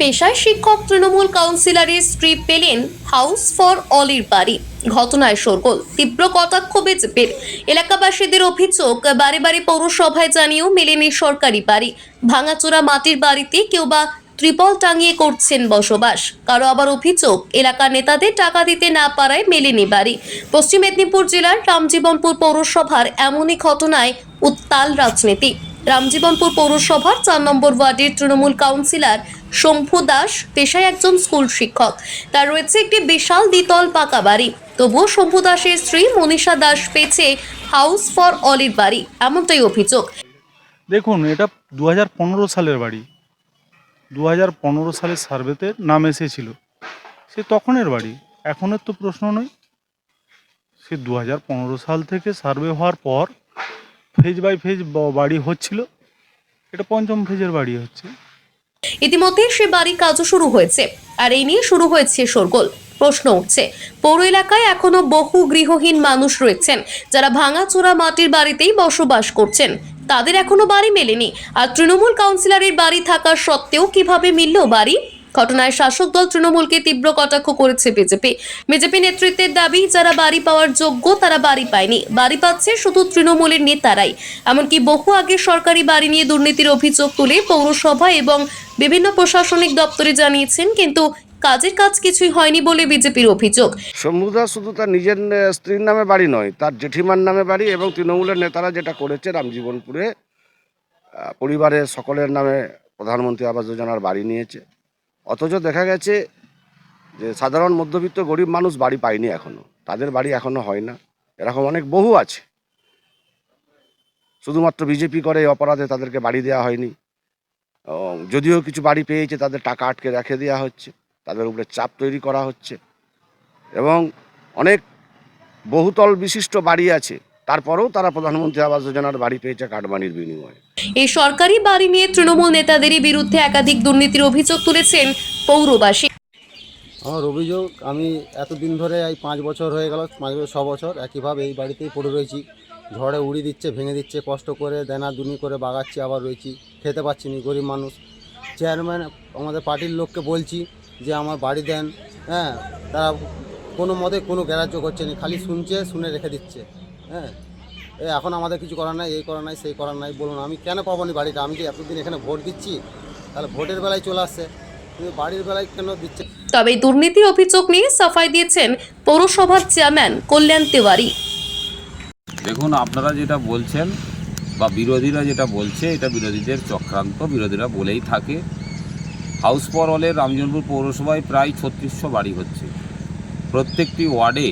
পেশায় শিক্ষক তৃণমূল কাউন্সিলরের স্ত্রী পেলেন হাউস ফর অলির বাড়ি। ঘটনায় সরগোল তীব্র কটাক্ষ বিজেপির। এলাকাবাসীদের অভিযোগ, বারে বারে পৌরসভায় জানিয়েও মেলেনি সরকারি বাড়ি। ভাঙাচোরা মাটির বাড়িতে কেউ বা ত্রিপল টাঙিয়ে করছেন বসবাস। কারও আবার অভিযোগ, এলাকার নেতাদের টাকা দিতে না পারায় মেলেনি বাড়ি। পশ্চিম মেদিনীপুর জেলার রামজীবনপুর পৌরসভার এমনই ঘটনায় উত্তাল রাজনীতি। রামজীবনপুর পৌরসভার চার নম্বর ওয়ার্ডের তৃণমূল কাউন্সিলর শম্ভু দাস পেশায় একজন স্কুল শিক্ষক। তার রয়েছে একটি বিশাল দ্বিতল পাকা বাড়ি। তবুও শম্ভু দাসের স্ত্রী মনীষা দাস পেয়েছে হাউস ফর অলির বাড়ি, এমনটাই অভিযোগ। দেখুন, এটা দু হাজার পনেরো সালের বাড়ি। দু হাজার পনেরো সালের সার্ভেতে নাম এসেছিল। সে তখনের বাড়ি। এখনের তো প্রশ্ন নয়। সে দু হাজার পনেরো সাল থেকে সার্ভে হওয়ার পর ফেজ বাই ফেজ বাড়ি হচ্ছিল। এটা পঞ্চম ফেজের বাড়ি হচ্ছে। ইতিমধ্যে সে বাড়ির কাজও শুরু হয়েছে, আর এই নিয়ে শুরু হয়েছে শোরগোল। প্রশ্ন উঠছে, পৌর এলাকায় এখনও বহু গৃহহীন মানুষ রয়েছেন, যারা ভাঙাচোরা মাটির বাড়িতেই বসবাস করছেন। তাদের এখনও বাড়ি মেলেনি, আর তৃণমূল কাউন্সিলরের বাড়ি থাকা সত্ত্বেও কীভাবে মিলল বাড়ি? ঘটনায় শাসক দল তৃণমূলকে তীব্র কটাক্ষ করেছে বিজেপি। বিজেপি নেতৃত্বের দাবি, যারা বাড়ি পাওয়ার যোগ্য, তারা বাড়ি পায়নি। বাড়ি পাচ্ছে শুধু তৃণমূলের নেতারাই। এমনকি বহু আগে সরকারি বাড়ি নিয়ে দুর্নীতির অভিযোগ তুলে পৌরসভা এবং বিভিন্ন প্রশাসনিক দপ্তরে জানিয়েছেন, কিন্তু কাজের কাজ কিছুই হয়নি বলে বিজেপির অভিযোগ। শম্ভুদা শুধু তার নিজের স্ত্রীর নামে বাড়ি নয়, তার জেঠিমার নামে বাড়ি এবং তৃণমূলের নেতারা যেটা করেছে রামজীবনপুরে পরিবারের সকলের নামে প্রধানমন্ত্রী আবাস যোজনার বাড়ি নিয়েছে। অথচ দেখা গেছে যে সাধারণ মধ্যবিত্ত গরিব মানুষ বাড়ি পায়নি এখনও। তাদের বাড়ি এখনও হয় না। এরকম অনেক বহু আছে। শুধুমাত্র বিজেপি করে এই অপরাধে তাদেরকে বাড়ি দেওয়া হয়নি। যদিও কিছু বাড়ি পেয়েছে, তাদের টাকা আটকে রেখে দেওয়া হচ্ছে। তাদের উপরে চাপ তৈরি করা হচ্ছে। এবং অনেক বহুতল বিশিষ্ট বাড়ি আছে। তারপরেও তারা প্রধানমন্ত্রী আবাস যোজনার বাড়ি পেয়েছে কাটমানির বিনিময়ে। এই সরকারি বাড়ি নিয়ে তৃণমূল নেতাদেরই বিরুদ্ধে একাধিক দুর্নীতির অভিযোগ তুলেছেন পৌরবাসী। আমার অভিযোগ, আমি এতদিন ধরে এই পাঁচ বছর হয়ে গেল, পাঁচ বছর, ছ বছর একইভাবে এই বাড়িতেই পড়ে রয়েছি। ঝড়ে উড়িয়ে দিচ্ছে, ভেঙে দিচ্ছে, কষ্ট করে দেনা দুনি করে বাগাচ্ছি, আবার রয়েছি। খেতে পাচ্ছি না, গরিব মানুষ। চেয়ারম্যান, আমাদের পার্টির লোককে বলছি যে আমার বাড়ি দেন হ্যাঁ তারা কোনো মতে কোনো গ্যারাজ্য করছে না, খালি শুনছে, শুনে রেখে দিচ্ছে হ্যাঁ। এখন আমাদের কিছু করার নাই এই করার নাই সেই করার নাই বলুন আমি কেন পাবো না বাড়িটা আমি যে এতদিন এখানে ভোট দিচ্ছি তাহলে ভোটের বেলায় চলে আসছে। কিন্তু বাড়ির বেলায় কেন দিচ্ছে? তবে এই দুর্নীতির অভিযোগ নিয়ে সাফাই দিয়েছেন পৌরসভার চেয়ারম্যান কল্যাণ তেওয়ারি। দেখুন আপনারা যেটা বলছেন বা বিরোধীরা যেটা বলছে এটা বিরোধীদের চক্রান্ত বিরোধীরা বলেই থাকে। হাউস ফর অলের রামজনপুর পৌরসভায় প্রায় ছত্রিশশো বাড়ি হচ্ছে। প্রত্যেকটি ওয়ার্ডে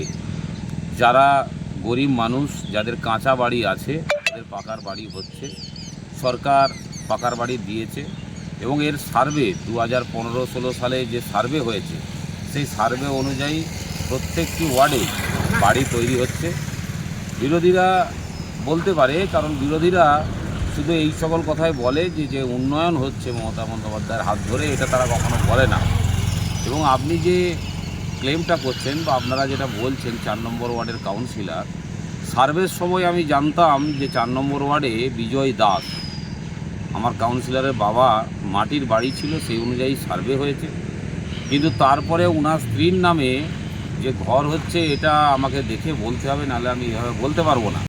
যারা গরিব মানুষ যাদের কাঁচা বাড়ি আছে, তাদের পাকার বাড়ি হচ্ছে। সরকার পাকার বাড়ি দিয়েছে এবং এর সার্ভে দু হাজার পনেরো ষোলো সালে যে সার্ভে হয়েছে, সেই সার্ভে অনুযায়ী প্রত্যেকটি ওয়ার্ডে বাড়ি তৈরি হচ্ছে। বিরোধীরা বলতে পারে, কারণ বিরোধীরা শুধু এই সকল কথাই বলে যে যে উন্নয়ন হচ্ছে মমতা বন্দ্যোপাধ্যায়ের হাত ধরে, এটা তারা কখনো বলে না। এবং আপনি যে ক্লেমটা করছেন বা আপনারা যেটা বলছেন চার নম্বর ওয়ার্ডের কাউন্সিলার সার্ভের সময় আমি জানতাম যে চার নম্বর ওয়ার্ডে বিজয় দাস, আমার কাউন্সিলারের বাবা মাটির বাড়ি ছিল সেই অনুযায়ী সার্ভে হয়েছে। কিন্তু তারপরে ওনার স্ত্রীর নামে যে ঘর হচ্ছে এটা আমাকে দেখে বলতে হবে, নাহলে আমি এভাবে বলতে পারব না।